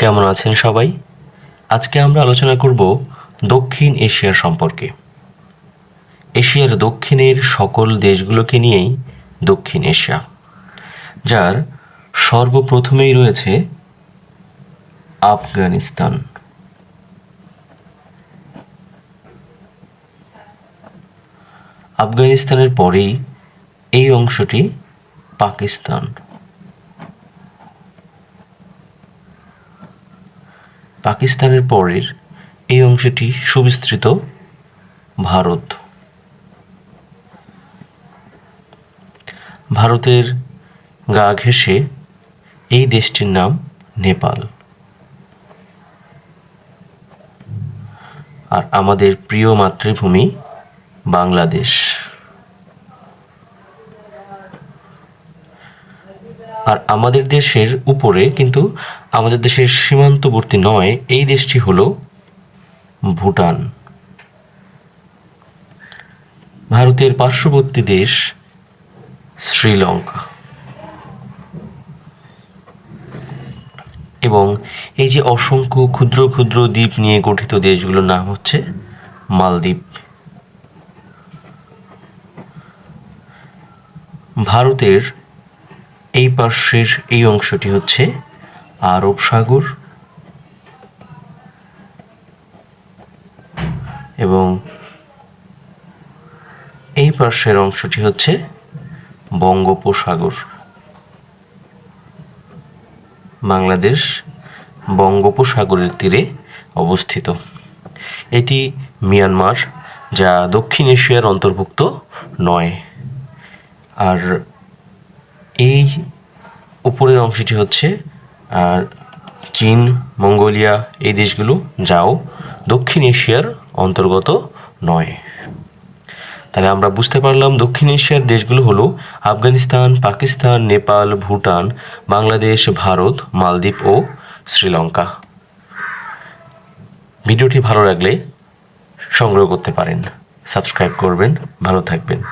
কেমন আছেন সবাই? আজকে আমরা আলোচনা করব দক্ষিণ এশিয়ার সম্পর্কে। এশিয়ার দক্ষিণের সকল দেশগুলোকে নিয়েই দক্ষিণ এশিয়া, যার সর্বপ্রথমেই রয়েছে আফগানিস্তান। আফগানিস্তানের পরেই এই অংশটি পাকিস্তান। পাকিস্তানের পরের এই অংশটি সুবিস্তৃত ভারত। ভারতের গা ঘেঁষে এই দেশটির নাম নেপাল। আর আমাদের প্রিয় মাতৃভূমি বাংলাদেশ। আর আমাদের দেশের উপরে কিন্তু আমাদের দেশের সীমান্তবর্তী নয়, এই দেশটি হলো ভুটান। ভারতের পার্শ্ববর্তী দেশ শ্রীলঙ্কা। এবং এই যে অসংখ্য ক্ষুদ্র ক্ষুদ্র দ্বীপ নিয়ে গঠিত দেশগুলোর নাম হচ্ছে মালদ্বীপ। ভারতের এই পার্শ্বের এই অংশটি হচ্ছে আরব সাগর এবং এই পার্শ্বের অংশটি হচ্ছে বঙ্গোপসাগর। বাংলাদেশ বঙ্গোপসাগরের তীরে অবস্থিত। এটি মিয়ানমার, যা দক্ষিণ এশিয়ার অন্তর্ভুক্ত নয়। আর এই উপরের অংশটি হচ্ছে আর চীন, মঙ্গোলিয়া এই দেশগুলো যাও দক্ষিণ এশিয়ার অন্তর্গত নয়। তাহলে আমরা বুঝতে পারলাম দক্ষিণ এশিয়ার দেশগুলো হলো আফগানিস্তান, পাকিস্তান, নেপাল, ভুটান, বাংলাদেশ, ভারত, মালদ্বীপ ও শ্রীলঙ্কা। ভিডিওটি ভালো লাগলে সংগ্রহ করতে পারেন। সাবস্ক্রাইব করবেন। ভালো থাকবেন।